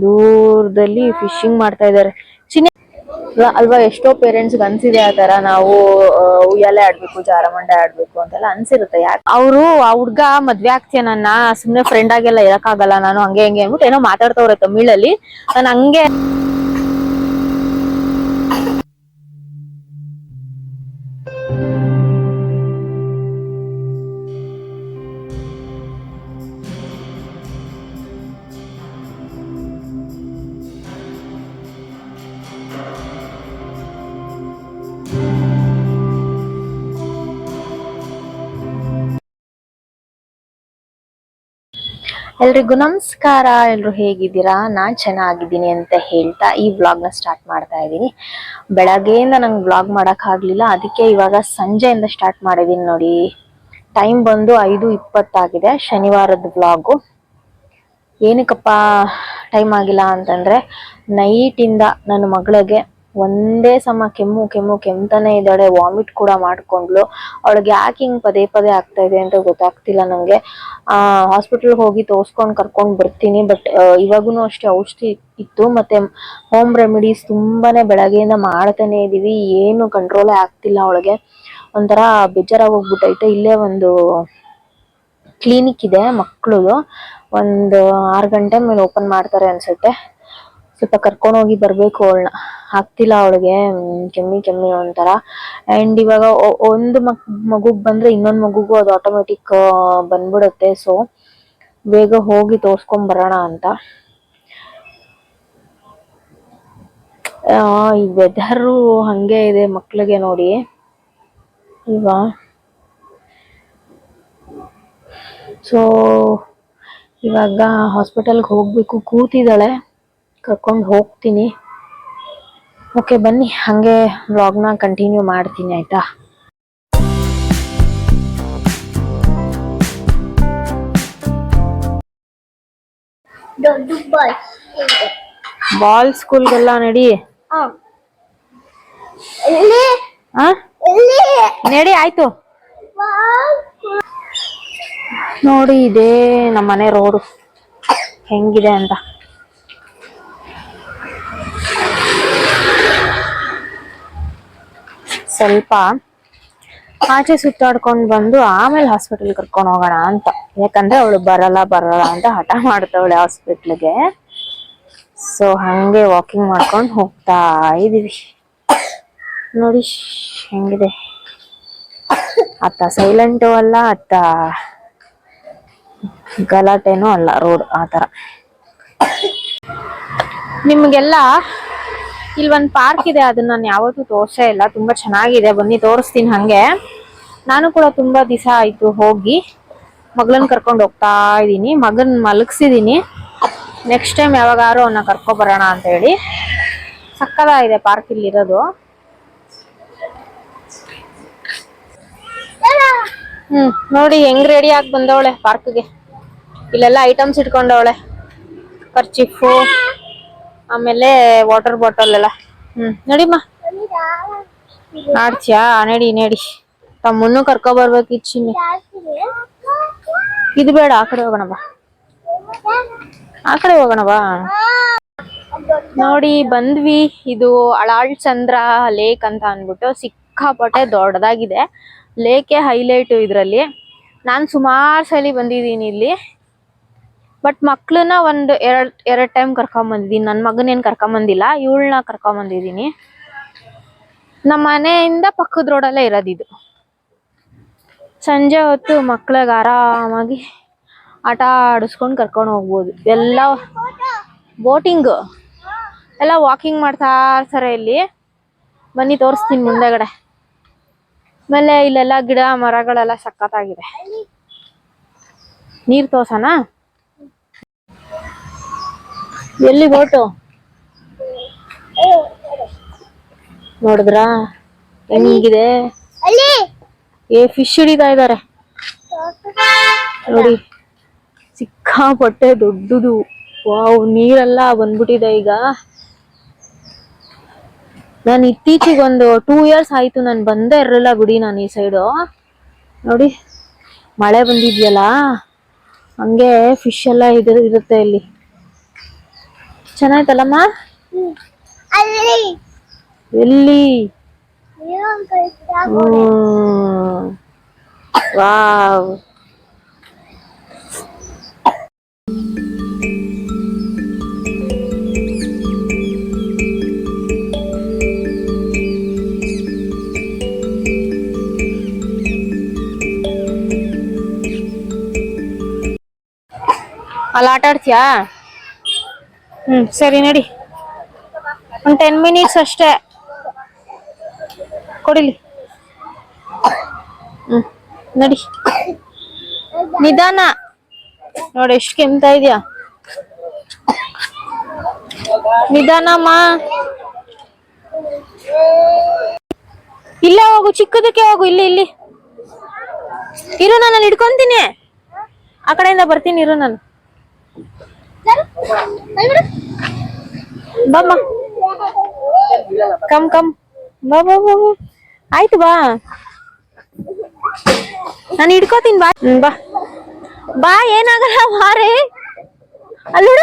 ದೂರದಲ್ಲಿ ಫಿಶಿಂಗ್ ಮಾಡ್ತಾ ಇದ್ದಾರೆ. ಚಿನ್ನಿ ಅಲ್ವಾ- ಎಷ್ಟೋ ಪೇರೆಂಟ್ಸ್ ಅನ್ಸಿದೆ ಆ ತರ ನಾವು ಉಯ್ಯಾಲೆ ಆಡ್ಬೇಕು, ಜಾರಮಂಡೆ ಆಡ್ಬೇಕು ಅಂತೆಲ್ಲ ಅನ್ಸಿರುತ್ತೆ ಯಾಕೆ ಅವರು, ಆ ಹುಡ್ಗ ಮದ್ವೆ ಆಗ್ತೀಯ ನನ್ನ, ಸುಮ್ನೆ ಫ್ರೆಂಡ್ ಆಗೆಲ್ಲ ಇರಕ್ಕಾಗಲ್ಲ, ನಾನು ಹಂಗೆ ಹಂಗೆ ಅನ್ಬಿಟ್ಟು ಏನೋ ಮಾತಾಡ್ತವ್ರೆ ತಮಿಳಲ್ಲಿ. ನಾನು ಹಂಗೆ ಎಲ್ರಿಗೂ ನಮಸ್ಕಾರ. ಎಲ್ರು ಹೇಗಿದ್ದೀರಾ? ನಾನ್ ಚೆನ್ನಾಗಿದ್ದೀನಿ ಅಂತ ಹೇಳ್ತಾ ಈ ವ್ಲಾಗ್ನ ಸ್ಟಾರ್ಟ್ ಮಾಡ್ತಾ ಇದ್ದೀನಿ. ಬೆಳಗ್ಗೆಯಿಂದ ನಂಗೆ ವ್ಲಾಗ್ ಮಾಡಕ್ ಆಗ್ಲಿಲ್ಲ. ಅದಕ್ಕೆ ಇವಾಗ ಸಂಜೆಯಿಂದ ಸ್ಟಾರ್ಟ್ ಮಾಡಿದೀನಿ ನೋಡಿ. ಟೈಮ್ ಬಂದು ಐದು ಇಪ್ಪತ್ತಾಗಿದೆ ಶನಿವಾರದ ವ್ಲಾಗು ಏನಕ್ಕಪ್ಪ ಟೈಮ್ ಆಗಿಲ್ಲ ಅಂತಂದ್ರೆ ನೈಟಿಂದ ನನ್ನ ಮಗಳಿಗೆ ಒಂದೇ ಸಮ ಕೆಮ್ಮು ಕೆಮ್ಮು, ಕೆಮ್ತಾನೆ ಇದ್ದಾಳೆ. ವಾಮಿಟ್ ಕೂಡ ಮಾಡ್ಕೊಂಡ್ಲು. ಅವಳಿಗೆ ಯಾಕೆ ಹಿಂಗ್ ಪದೇ ಪದೇ ಆಗ್ತಾ ಇದೆ ಅಂತ ಗೊತ್ತಾಗ್ತಿಲ್ಲ ನಂಗೆ. ಆ ಹಾಸ್ಪಿಟಲ್ ಹೋಗಿ ತೋರ್ಸ್ಕೊಂಡ್ ಕರ್ಕೊಂಡ್ ಬರ್ತೀನಿ ಬಟ್ ಇವಾಗೂನು ಅಷ್ಟೇ ಔಷಧಿ ಇತ್ತು. ಮತ್ತೆ ಹೋಮ್ ರೆಮಿಡೀಸ್ ತುಂಬಾನೇ ಬೆಳಗ್ಗೆಯಿಂದ ಮಾಡ್ತಾನೆ ಇದೀವಿ. ಏನು ಕಂಟ್ರೋಲ್ ಆಗ್ತಿಲ್ಲ ಅವಳಿಗೆ. ಒಂಥರ ಬೇಜಾರಾಗಿ ಹೋಗ್ಬಿಟ್ಟೈತೆ ಇಲ್ಲೇ ಒಂದು ಕ್ಲಿನಿಕ್ ಇದೆ ಮಕ್ಕಳು ಒಂದು ಆರು ಗಂಟೆ ಮೇಲೆ ಓಪನ್ ಮಾಡ್ತಾರೆ ಅನ್ಸುತ್ತೆ. ಸ್ವಲ್ಪ ಕರ್ಕೊಂಡು ಹೋಗಿ ಬರ್ಬೇಕು ಅವಳನ್ನ. ಆಗ್ತಿಲ್ಲ ಅವಳಿಗೆ ಕೆಮ್ಮಿ ಕೆಮ್ಮಿ ಒಂಥರ. ಅಂಡ್ ಇವಾಗ ಒಂದು ಮಕ್ ಮಗುಗ್ ಬಂದ್ರೆ ಇನ್ನೊಂದ್ ಮಗುಗೂ ಅದು ಆಟೋಮೆಟಿಕ್ ಬಂದ್ಬಿಡುತ್ತೆ. ಸೊ ಬೇಗ ಹೋಗಿ ತೋರ್ಸ್ಕೊಂಡ್ ಬರೋಣ ಅಂತ. ಈ ವೆದರು ಹಂಗೆ ಇದೆ ಮಕ್ಳಿಗೆ ನೋಡಿ. ಇಲ್ವಾ ಸೊ ಇವಾಗ ಹಾಸ್ಪಿಟಲ್ಗೆ ಹೋಗ್ಬೇಕು. ಕೂತಿದ್ದಾಳೆ. ಕರ್ಕೊಂಡು ಹೋಗ್ತೀನಿ. ಓಕೆ ಬನ್ನಿ. ಹಾಗೆ ವ್ಲಾಗ್ನ ಕಂಟಿನ್ಯೂ ಮಾಡ್ತೀನಿ ಆಯಿತಾ? ಬಾಲ್ ಸ್ಕೂಲ್ಗೆಲ್ಲ ನಡಿ. ನಡಿ ಆಯ್ತು. ನೋಡಿ ಇದೇ ನಮ್ಮನೆ ರೋಡು ಹೆಂಗಿದೆ ಅಂತ. ಸ್ವಲ್ಪ ಆಚೆ ಸುತ್ತಾಡ್ಕೊಂಡು ಬಂದು ಆಮೇಲೆ ಹಾಸ್ಪಿಟಲ್ ಕರ್ಕೊಂಡು ಹೋಗೋಣ ಅಂತ. ಯಾಕಂದ್ರೆ ಅವಳು ಬರಲ್ಲ ಬರಲ್ಲ ಅಂತ ಹಠ ಮಾಡ್ತಾವಳೆ ಹಾಸ್ಪಿಟ್ಲಿಗೆ ಸೊ ಹಂಗೆ ವಾಕಿಂಗ್ ಮಾಡ್ಕೊಂಡು ಹೋಗ್ತಾ ಇದೀವಿ. ನೋಡಿ, ಹೆಂಗಿದೆ. ಅತ್ತ ಸೈಲೆಂಟು ಅಲ್ಲ, ಅತ್ತ ಗಲಾಟೆನೂ ಅಲ್ಲ ರೋಡ್ ಆತರ ಥರ ನಿಮಗೆಲ್ಲ ಇಲ್ಲಿ ಒಂದು ಪಾರ್ಕ್ ಇದೆ, ಅದನ್ನ ನಾನು ಯಾವತ್ತೂ ತೋರ್ಸೇ ಇಲ್ಲ. ತುಂಬಾ ಚೆನ್ನಾಗಿದೆ. ಬನ್ನಿ, ತೋರಿಸ್ತೀನಿ ಹಂಗೆ. ನಾನು ಕೂಡ ತುಂಬಾ ದಿವಸ ಆಯ್ತು ಹೋಗಿ. ಮಗಳನ್ನ ಕರ್ಕೊಂಡು ಹೋಗ್ತಾ ಇದ್ದೀನಿ ಮಗನ್ ಮಲಗಿಸಿದೀನಿ. ನೆಕ್ಸ್ಟ್ ಟೈಮ್ ಯಾವಾಗಾರು ಅವನ್ನ ಕರ್ಕೊ ಬರೋಣ ಅಂತ ಹೇಳಿ. ಸಕ್ಕದಾಗಿದೆ ಪಾರ್ಕ್ ಇಲ್ಲಿ ಇರೋದು ಹ್ಮ್, ನೋಡಿ, ಹೆಂಗ್ ರೆಡಿ ಆಗಿ ಬಂದವಳೆ ಪಾರ್ಕ್ಗೆ ಇಲ್ಲೆಲ್ಲ ಐಟಮ್ಸ್ ಇಟ್ಕೊಂಡವಳೆ. ಕರ್ಚಿಫು ಆಮೇಲೆ ವಾಟರ್ ಬಾಟಲ್ ಎಲ್ಲ. ಹ್ಮ್, ನಡಿಮ್ಮ. ಆಡ್ತಿಯಾ? ನಡಿ ನಡಿ. ತಮ್ಮನ್ನು ಕರ್ಕೊ ಬರ್ಬೇಕು ಇಚ್ಚಿನಿ ಇದು ಬೇಡ, ಆ ಕಡೆ ಹೋಗೋಣ ಬಾ. ಆ ಕಡೆ ಹೋಗೋಣ ಬಾ. ನೋಡಿ, ಬಂದ್ವಿ. ಇದು ಅಳಾಳ್ ಚಂದ್ರ ಲೇಕ್ ಅಂತ ಅನ್ಬಿಟ್ಟು ಸಿಕ್ಕಾಪಟ್ಟೆ ದೊಡ್ಡದಾಗಿದೆ. ಲೇಕೆ ಹೈಲೈಟ್ ಇದ್ರಲ್ಲಿ. ನಾನು ಸುಮಾರು ಸಲ ಬಂದಿದ್ದೀನಿ ಇಲ್ಲಿ. ಬಟ್ ಮಕ್ಳನ್ನ ಒಂದು ಎರಡು ಎರಡು ಟೈಮ್ ಕರ್ಕೊಂಡ್ ಬಂದಿದ್ದೀನಿ. ನನ್ನ ಮಗನೇನು ಕರ್ಕೊಂಡ್ ಬಂದಿಲ್ಲ, ಇವಳನ್ನ ಕರ್ಕೊಂಡ್ ಬಂದಿದ್ದೀನಿ. ನಮ್ಮ ಮನೆಯಿಂದ ಪಕ್ಕದ ರೋಡಲ್ಲೇ ಇರೋದಿದು ಸಂಜೆ ಹೊತ್ತು ಮಕ್ಳಿಗೆ ಆರಾಮಾಗಿ ಆಟ ಆಡಿಸ್ಕೊಂಡು ಕರ್ಕೊಂಡು ಹೋಗ್ಬೋದು. ಎಲ್ಲ ಬೋಟಿಂಗ್ ಎಲ್ಲ ವಾಕಿಂಗ್ ಮಾಡ್ತಾ ಇರ್ತಾರೆ ಇಲ್ಲಿ. ಬನ್ನಿ, ತೋರಿಸ್ತೀನಿ ಮುಂದೆಗಡೆ. ಆಮೇಲೆ ಇಲ್ಲೆಲ್ಲ ಗಿಡ ಮರಗಳೆಲ್ಲ ಸಖತ್ತಾಗಿದೆ. ನೀರು ತೋರ್ಸಣ? ಎಲ್ಲಿ ಬೋಟು ನೋಡಿದ್ರಾ? ಹೆಂಗಿದೆ? ಏ ಫಿಶ್ ಹಿಡಿತಾ ಇದಾರೆ. ನೋಡಿ ಸಿಕ್ಕಾಪಟ್ಟೆ ದೊಡ್ಡದು. ವಾವ್ ನೀರೆಲ್ಲ ಬಂದ್ಬಿಟ್ಟಿದೆ ಈಗ. ನಾನು ಇತ್ತೀಚೆಗೆ ಒಂದು ಟೂ ಇಯರ್ಸ್ ಆಯ್ತು ನಾನು ಬಂದೇ ಇರಲಿಲ್ಲ ಬಿಡಿ ನಾನು ಈ ಸೈಡು ನೋಡಿ ಮಳೆ ಬಂದಿದ್ಯಲ್ಲ? ಹಂಗೆ ಫಿಶ್ ಎಲ್ಲ ಇದ್ ಇರುತ್ತೆ ಇಲ್ಲಿ. ಚೆನ್ನಾಯ್ತಲ್ಲಮ್ಮ ಅಲ್ಲಿ ಎಲ್ಲಿ? ಏನೋ ಒಂದ್ ಕಡೆ ಹ್ಮ್. ವಾವ್. ಅಲ್ಲಿ ಆಟ ಆಡ್ತೀಯಾ? ಹ್ಮ್, ಸರಿ, ನಡಿ. ಒಂದ್ ಟೆನ್ ಮಿನಿಟ್ಸ್ ಅಷ್ಟೇ. ಕೊಡಿಲಿ. ಹ್ಮ್, ನಡಿ. ನಿಧಾನ. ನೋಡಿ, ಎಷ್ಟು ಕೆಮ್ತಾ ಇದೆಯಾ? ನಿಧಾನಮ್ಮ. ಇಲ್ಲೇ, ಹೋಗು, ಚಿಕ್ಕದಕ್ಕೆ ಹೋಗು, ಇಲ್ಲಿ ಇಲ್ಲಿ. ಇರು, ನಾನು ಹಿಡ್ಕೊಂತೀನಿ ಆ ಕಡೆಯಿಂದ ಬರ್ತೀನಿ, ಇರು, ನಾನು. ಬಮ್ಮ ಕಮ್ ಕಮ್. ಬಾ ಬಾ ಬಾ. ಆಯ್ತು, ಬಾ. ನಾನು ಹಿಡ್ಕೋತೀನಿ, ಬಾ. ಬಾ. ಬಾ, ಏನಾಗಲ್ಲ ಬಾರೇ ಅಲ್ಲೋಡ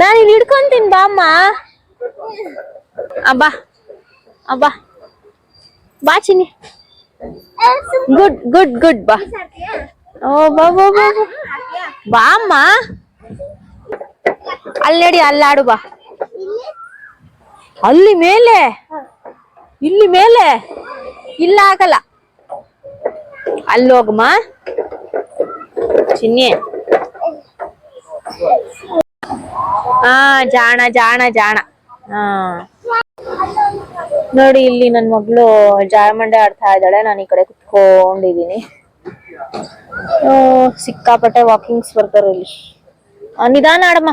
ನಾನು ಇಲ್ಲಿ ಹಿಡ್ಕೊಂತೀನಿ, ಬಾ, ಅಮ್ಮ. ಅಬ್ಬಾ ಅಬ್ಬಾ ಬಾ. ಚಿನ್ನಿ. ಗುಡ್ ಗುಡ್ ಗುಡ್ ಬಾ. ಓ ಬಾ ಬಾ ಬಾ. ಬಾ, ಅಮ್ಮ. ಅಲ್ಲಿ ನಡಿ ಅಲ್ಲಿ ಆಡು ಬಾ. ಅಲ್ಲಿ ಮೇಲೆ? ಇಲ್ಲಿ ಮೇಲೆ? ಇಲ್ಲ ಆಗಲ್ಲ. ಅಲ್ಲಿ ಹೋಗಮ್ಮ ಚಿನ್ನಿ. ಹಾ ಜಾಣ ಜಾಣ ಜಾಣ. ಹಾ ನೋಡಿ ಇಲ್ಲಿ ನನ್ ಮಗಳು ಜಾರಮಂಡೆ ಆಡ್ತಾ ಇದ್ದಾಳೆ. ನಾನು ಈ ಕಡೆ ಕುತ್ಕೊಂಡಿದೀನಿ ಆ, ಸಿಕ್ಕಾಪಟ್ಟೆ ವಾಕಿಂಗ್ಸ್ ಬರ್ತಾರೆ ಇಲ್ಲಿ. ಆ, ನಿಧಾನ ಆಡಮ್ಮ.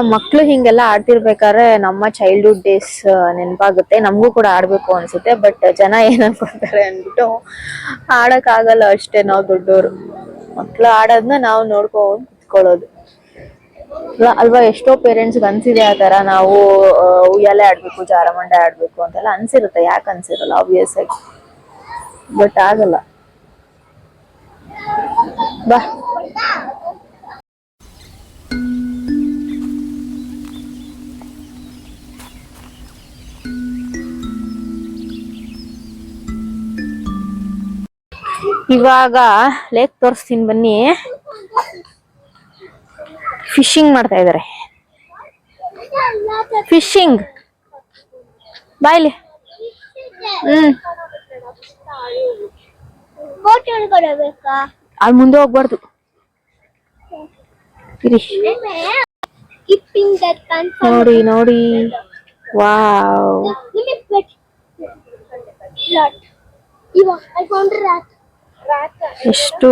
ಮಕ್ಳು ಹಿಂಗೆಲ್ಲ ಆಡ್ತಿರ್ಬೇಕಾದ್ರೆ ನಮ್ಮ ಚೈಲ್ಡ್ಹುಡ್ ಡೇಸ್ ನೆನಪಾಗುತ್ತೆ. ನಮಗೂ ಕೂಡ ಆಡ್ಬೇಕು ಅನ್ಸುತ್ತೆ ಬಟ್ ಜನ ಏನ್ ಅನ್ಕೊಂತಾರೆ ಅಂದ್ಬಿಟ್ಟು ಆಡಕ್ ಆಗಲ್ಲ ಅಷ್ಟೇ ನಾವು ದೊಡ್ಡವರು ಮಕ್ಳು ಆಡೋದ್ನ ನಾವು ನೋಡ್ಕೊಂಡು ಕುತ್ಕೊಳ್ಳೋದು. ಅಲ್ವಾ- ಎಷ್ಟೋ ಪೇರೆಂಟ್ಸ್ ಅನ್ಸಿದೆ ಆ ತರ ನಾವು ಉಯ್ಯಾಲೆ ಆಡ್ಬೇಕು, ಜಾರಮಂಡೆ ಆಡ್ಬೇಕು ಅಂತೆಲ್ಲ ಅನ್ಸಿರುತ್ತೆ, ಯಾಕೆ ಅನ್ಸಿರಲ್ಲ ಆಬ್ವಿಯಸ್ ಆಗಿ. ಬಟ್ ಆಗಲ್ಲ. ಬಾ. ಇವಾಗ ಲೇಕ್ ತೋರಿಸ್ತೀನಿ ಬನ್ನಿ. ಫಿಶಿಂಗ್ ಮಾಡ್ತಾ ಇದಾರೆ. ಫಿಶಿಂಗ್ ಬಾಯ್ಲಿ ಹ್ಮ್. ಅಲ್ಲಿ ಮುಂದೆ ಹೋಗ್ಬಾರ್ದು. ನೋಡಿ ನೋಡಿ. ವಾವ್. ಎಷ್ಟು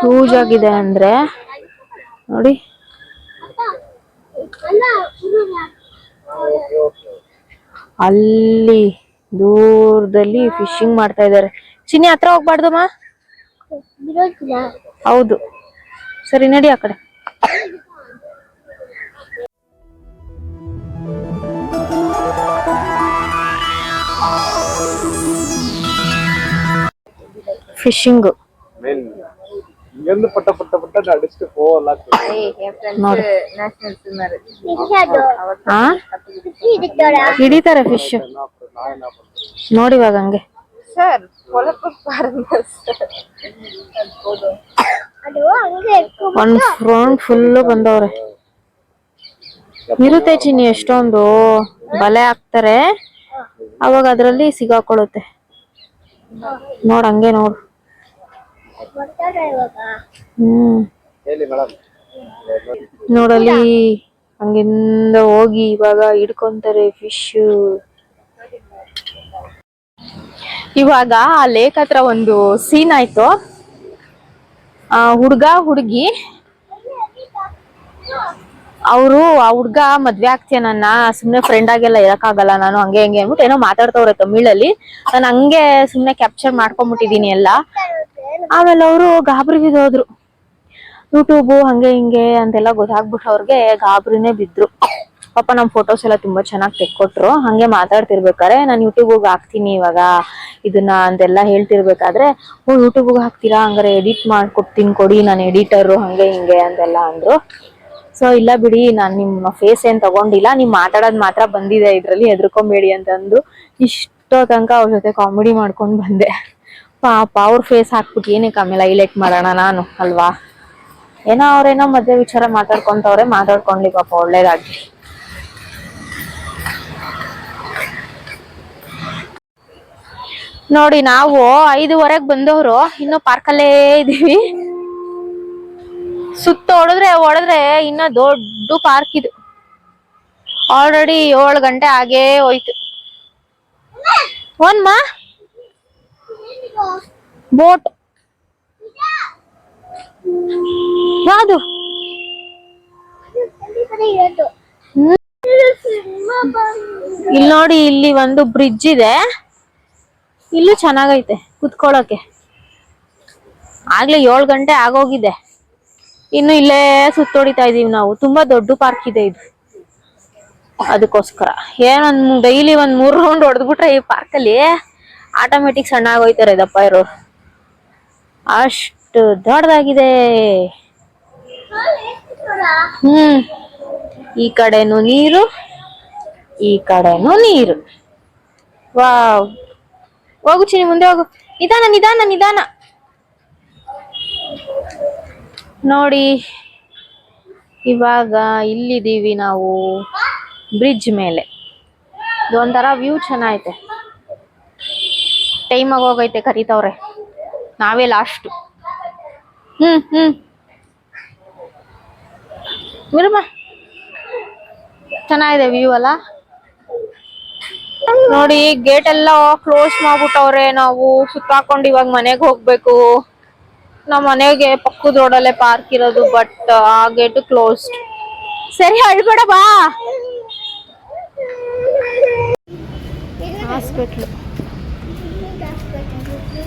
ಹ್ಯೂಜ್ ಆಗಿದೆ ಅಂದ್ರೆ? ನೋಡಿ. ಅಲ್ಲ ದೂರದಲ್ಲಿ ಫಿಶಿಂಗ್ ಮಾಡ್ತಾ ಇದಾರೆ ಚಿನ್ನಿ ಹತ್ರ ಹೋಗ್ಬಾರ್ದಮ್ಮ ಹೌದು. ಸರಿ ನಡಿ ಆ ಕಡೆ. ದೊಡ್ಡ. ಹಿಡಿತಾರೆ? ಫಿಶ್ ನೋಡಿ ಇವಾಗ ಹಂಗೆ. ಒಂದ್ ಫ್ರಂಟ್ ಫುಲ್ ಬಂದವ್ರೆ. ಇರುತ್ತೆ ಚಿನ್ನಿ ಎಷ್ಟೊಂದು. ಬಲೆ ಹಾಕ್ತಾರೆ. ಅವಾಗ ಅದ್ರಲ್ಲಿ ಸಿಗಾಕೊಳ್ಳುತ್ತೆ. ನೋಡ್ ಹಂಗೆ ನೋಡು. ಹ್ಮ್. ಹೇಳಿ ಮೇಡಮ್? ನೋಡಲ್ಲಿ ಹಂಗಿಂದ ಹೋಗಿ ಇವಾಗ ಹಿಡ್ಕೊಂತಾರೆ ಫಿಶ್ ಇವಾಗ ಆ ಲೇಕ್ ಹತ್ರ ಒಂದು ಸೀನ್ ಆಯ್ತು. ಆ ಹುಡ್ಗ ಹುಡ್ಗಿ ಅವರು ಆ ಹುಡ್ಗ ಮದ್ವೆ ಆಗ್ತೀಯ ನನ್ನ ಸುಮ್ನೆ ಫ್ರೆಂಡ್ ಆಗೆಲ್ಲ ಇರಕ್ಕಾಗಲ್ಲ ನಾನು ಹಂಗೆ ಹಂಗೆ ಅನ್ಬಿಟ್ಟು ಏನೋ ಮಾತಾಡ್ತವ್ರೆ ತಮಿಳಲ್ಲಿ. ನಾನು ಹಂಗೆ ಸುಮ್ನೆ ಕ್ಯಾಪ್ಚರ್ ಮಾಡ್ಕೊಂಡ್ಬಿಟ್ಟಿದೀನಿ ಎಲ್ಲ. ಆಮೇಲೆ ಅವರು ಗಾಬರಿ ಬಿದ್ದೋದ್ರು ಯೂಟ್ಯೂಬು ಹಂಗೆ ಹಿಂಗೆ ಅಂತೆಲ್ಲ ಗೊತ್ತಾಗ್ಬಿಟ್ಟು ಅವ್ರಿಗೆ ಗಾಬರಿನೇ ಬಿದ್ರು. ಪಾಪ ನಮ್ಮ ಫೋಟೋಸ್ ಎಲ್ಲ ತುಂಬಾ ಚೆನ್ನಾಗಿ ತೆಕ್ಕೊಟ್ರು. ಹಂಗೆ ಮಾತಾಡ್ತಿರ್ಬೇಕಾದ್ರೆ ನಾನು ಯೂಟ್ಯೂಬ್ಗೆ ಹಾಕ್ತೀನಿ ಇವಾಗ, ಇದನ್ನ ಅಂತೆಲ್ಲ ಹೇಳ್ತಿರ್ಬೇಕಾದ್ರೆ, ಓ ಯೂಟ್ಯೂಬ್ಗೆ ಹಾಕ್ತೀರಾ? ಹಂಗಾರೆ ಎಡಿಟ್ ಮಾಡ್ಕೊಡ್ತೀನಿ ಕೊಡಿ, ನಾನು ಎಡಿಟರು ಹಂಗೆ ಹಿಂಗೆ ಅಂತೆಲ್ಲ ಅಂದ್ರು. ಸೊ ಇಲ್ಲ ಬಿಡಿ, ನಾನು ನಿಮ್ಮ ಫೇಸ್ ಏನ್ ತಗೊಂಡಿಲ್ಲ. ನೀವು ಮಾತಾಡೋದು ಮಾತ್ರ ಬಂದಿದೆ, ಇದರಲ್ಲಿ ಹೆದರ್ಕೊಂಬೇಡಿ ಅಂತಂದು ಇಷ್ಟೋ ತನಕ ಅವ್ರ ಜೊತೆ ಕಾಮಿಡಿ ಮಾಡ್ಕೊಂಡು ಬಂದೆ. ಪಾಪ, ಅವ್ರ ಫೇಸ್ ಹಾಕ್ಬಿಟ್ಟು ಏನಕ್ಕೆ ಆಮೇಲೆ ಹೈಲೈಟ್ ಮಾಡೋಣ ನಾನು, ಅಲ್ವಾ? ಏನೋ ಅವ್ರೇನೋ ಮದ್ವೆ ವಿಚಾರ ಮಾತಾಡ್ಕೊಂತವ್ರೆ, ಮಾತಾಡ್ಕೊಂಡ್ಲಿ ಪಾಪ, ಒಳ್ಳೇದಾಗ್ಲಿ. ನೋಡಿ, ನಾವು ಐದುವರೆಗೆ ಬಂದವರು, ಇನ್ನು ಪಾರ್ಕಲ್ಲೇ ಇದೀವಿ. ಸುತ್ತ ಹೊಡೆದ್ರೆ ಹೊಡೆದ್ರೆ ಇನ್ನ ದೊಡ್ಡ ಪಾರ್ಕ್ ಇದು. ಆಲ್ರೆಡಿ ಏಳು ಗಂಟೆ ಆಗೇ ಹೋಯ್ತು. ಒನ್ಮಾ ಬೋಟ್ ಯಾವುದು? ಇಲ್ಲಿ ನೋಡಿ ಇಲ್ಲಿ ಒಂದು ಬ್ರಿಡ್ಜ್ ಇದೆ. ಇಲ್ಲೂ ಚೆನ್ನಾಗೈತೆ ಕುತ್ಕೊಳ್ಳೋಕೆ. ಆಗ್ಲೇ ಏಳು ಗಂಟೆ ಆಗೋಗಿದೆ. ಇನ್ನು ಇಲ್ಲೇ ಸುತ್ತೋಡಿತಾ ಇದೀವಿ ನಾವು. ತುಂಬಾ ದೊಡ್ಡ ಪಾರ್ಕ್ ಇದೆ ಇದು. ಅದಕ್ಕೋಸ್ಕರ. ಏನೊಂದ್ ಡೈಲಿ ಒಂದ್ ಮೂರ್ ರೌಂಡ್ ಹೊಡೆದ್ಬಿಟ್ರೆ ಈ ಪಾರ್ಕ್ ಅಲ್ಲಿ ಆಟೋಮೆಟಿಕ್ ಸಣ್ಣ ಆಗೋಯ್ತಾರೆ ದಪ್ಪ ಇರೋ ಅಷ್ಟು ದೊಡ್ಡದಾಗಿದೆ. ಹ್ಮ್. ಈ ಕಡೆನು ನೀರು, ಈ ಕಡೆನು ನೀರು. ವಾವ್. ಹೋಗು ಚಿನಿ ಮುಂದೆ ಹೋಗು. ನಿಧಾನ ನಿಧಾನ ನಿಧಾನ. ನೋಡಿ, ಇವಾಗ ಇಲ್ಲಿದ್ದೀವಿ ನಾವು ಬ್ರಿಡ್ಜ್ ಮೇಲೆ. ಇದೊಂಥರ ವ್ಯೂ ಚೆನ್ನಾಗೈತೆ. ಟೈಮ್ ಆಗೋಗೈತೆ ಕರಿತವ್ರೆ. ನಾವೇ ಲಾಸ್ಟು ಹ್ಮ್ ಹ್ಮ್. ಇರಮ್ಮ ಚೆನ್ನಾಗಿದೆ ವ್ಯೂ ಅಲ್ಲ? ನೋಡಿ ಗೇಟ್ ಎಲ್ಲ ಕ್ಲೋಸ್ ಮಾಡ್ಬಿಟ್ಟವ್ರೆ ನಾವು. ಸುತ್ತಾಕೊಂಡು ಇವಾಗ ಮನೆಗೆ ಹೋಗ್ಬೇಕು. ನಮ್ಮ ಮನೆಗೆ ಪಕ್ಕದ ರೋಡಲ್ಲೇ ಪಾರ್ಕ್ ಇರೋದು ಬಟ್ ಆ ಗೇಟ್ ಕ್ಲೋಸ್ಡ್ ಸರಿ, ಅಳ್ಬೇಡ, ಬಾ. ಹಾಸ್ಪಿಟ್ಲು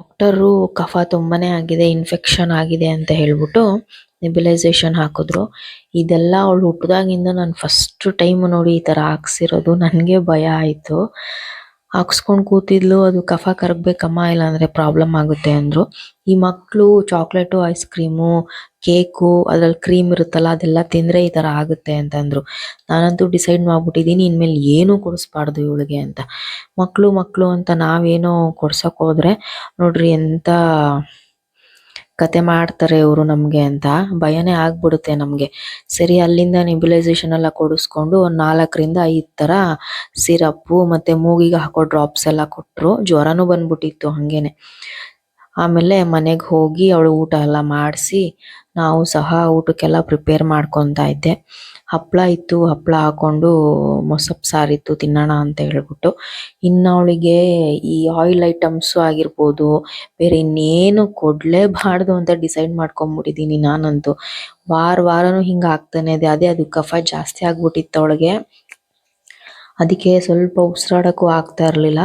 ಡಾಕ್ಟರು ಕಫ ತುಂಬಾನೇ ಆಗಿದೆ, ಇನ್ಫೆಕ್ಷನ್ ಆಗಿದೆ ಅಂತ ಹೇಳ್ಬಿಟ್ಟು ನೆಬಿಲೈಸೇಷನ್ ಹಾಕಿದ್ರು. ಇದೆಲ್ಲ ಅವಳು ಹುಟ್ಟಿದಾಗಿಂದ ನಾನು ಫಸ್ಟ್ ಟೈಮ್ ನೋಡಿ ಈ ಥರ ಹಾಕ್ಸಿರೋದು. ನನಗೆ ಭಯ ಆಯ್ತು. ಹಾಕ್ಸ್ಕೊಂಡ್ ಕೂತಿದ್ಲು, ಅದು ಕಫ ಕರಗ್ಬೇಕಮ್ಮ, ಇಲ್ಲಾಂದ್ರೆ ಪ್ರಾಬ್ಲಮ್ ಆಗುತ್ತೆ ಅಂದ್ರು. ಈ ಮಕ್ಕಳು ಚಾಕ್ಲೇಟು ಐಸ್ ಕ್ರೀಮು ಕೇಕು ಅದ್ರಲ್ಲಿ ಕ್ರೀಮ್ ಇರುತ್ತಲ್ಲ, ಅದೆಲ್ಲ ತಿಂದ್ರೆ ಈ ತರ ಆಗುತ್ತೆ ಅಂತಂದ್ರು ನಾನಂತೂ ಡಿಸೈಡ್ ಮಾಡ್ಬಿಟ್ಟಿದೀನಿ, ಇನ್ಮೇಲೆ ಏನು ಕೊಡಿಸ್ಬಾರ್ದು ಇವಳಿಗೆ ಅಂತ. ಮಕ್ಕಳು ಮಕ್ಕಳು ಅಂತ ನಾವೇನೋ ಕೊಡ್ಸಕ್ ಹೋದ್ರೆ ನೋಡ್ರಿ ಎಂತ ಕತೆ ಮಾಡ್ತಾರೆ ಇವರು ನಮಗೆ ಅಂತ ಭಯನೇ ಆಗ್ಬಿಡುತ್ತೆ ನಮಗೆ. ಸರಿ, ಅಲ್ಲಿಂದ ನೆಬ್ಯುಲೈಸೇಷನ್ ಎಲ್ಲ ಕೊಡಿಸ್ಕೊಂಡು ಒಂದು ನಾಲ್ಕರಿಂದ ಐದು ತರ ಸಿರಪ್ಪು ಮತ್ತೆ ಮೂಗಿಗೆ ಹಾಕೋ ಡ್ರಾಪ್ಸ್ ಎಲ್ಲ ಕೊಟ್ರು. ಜ್ವರನೂ ಬಂದ್ಬಿಟ್ಟಿತ್ತು ಹಾಗೇನೆ. ಆಮೇಲೆ ಮನೆಗೆ ಹೋಗಿ ಅವಳು ಊಟ ಎಲ್ಲ ಮಾಡಿಸಿ ನಾವು ಸಹ ಊಟಕ್ಕೆಲ್ಲ ಪ್ರಿಪೇರ್ ಮಾಡ್ಕೊತಾ ಇದ್ದೆ. ಹಪ್ಳ ಇತ್ತು ಹಪ್ಪಳ ಹಾಕೊಂಡು ಮೊಸಪ್ ಸಾರಿತ್ತು, ತಿನ್ನೋಣ ಅಂತ ಹೇಳ್ಬಿಟ್ಟು. ಇನ್ನು ಅವಳಿಗೆ ಈ ಆಯಿಲ್ ಐಟಮ್ಸ್ ಆಗಿರ್ಬೋದು, ಬೇರೆ ಇನ್ನೇನು ಕೊಡಲೇಬಾರ್ದು ಅಂತ ಡಿಸೈಡ್ ಮಾಡ್ಕೊಂಬಿಟ್ಟಿದ್ದೀನಿ ನಾನಂತೂ. ವಾರ ವಾರನೂ ಹಿಂಗೆ ಆಗ್ತಾನೆ ಇದೆ. ಅದೇ ಅದು ಕಫ ಜಾಸ್ತಿ ಆಗ್ಬಿಟ್ಟಿತ್ತು ಅವಳಿಗೆ. ಅದಕ್ಕೆ ಸ್ವಲ್ಪ ಉಸಿರಾಡಕ್ಕೂ ಆಗ್ತಾ ಇರಲಿಲ್ಲ.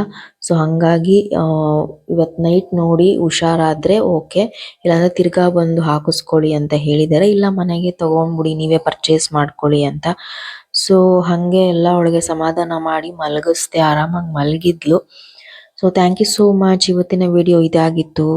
ಸೊ ಹಾಗಾಗಿ ಇವತ್ತು ಇವತ್ ನೈಟ್ ನೋಡಿ ಹುಷಾರಾದರೆ ಓಕೆ ಇಲ್ಲಾಂದರೆ ತಿರ್ಗಾ ಬಂದು ಹಾಕಿಸ್ಕೊಳ್ಳಿ ಅಂತ ಹೇಳಿದ್ದಾರೆ. ಇಲ್ಲ, ಮನೆಗೆ ತೊಗೊಂಡ್ಬಿಡಿ, ನೀವೇ ಪರ್ಚೇಸ್ ಮಾಡ್ಕೊಳ್ಳಿ ಅಂತ. ಸೊ ಹಂಗೆ ಎಲ್ಲ ಅವಳಿಗೆ ಸಮಾಧಾನ ಮಾಡಿ ಮಲಗಿಸ್ದೆ, ಆರಾಮಾಗಿ ಮಲಗಿದ್ಲು. So thank you so much ಇವತ್ತಿನ ವಿಡಿಯೋ ಇದಾಗಿತ್ತು.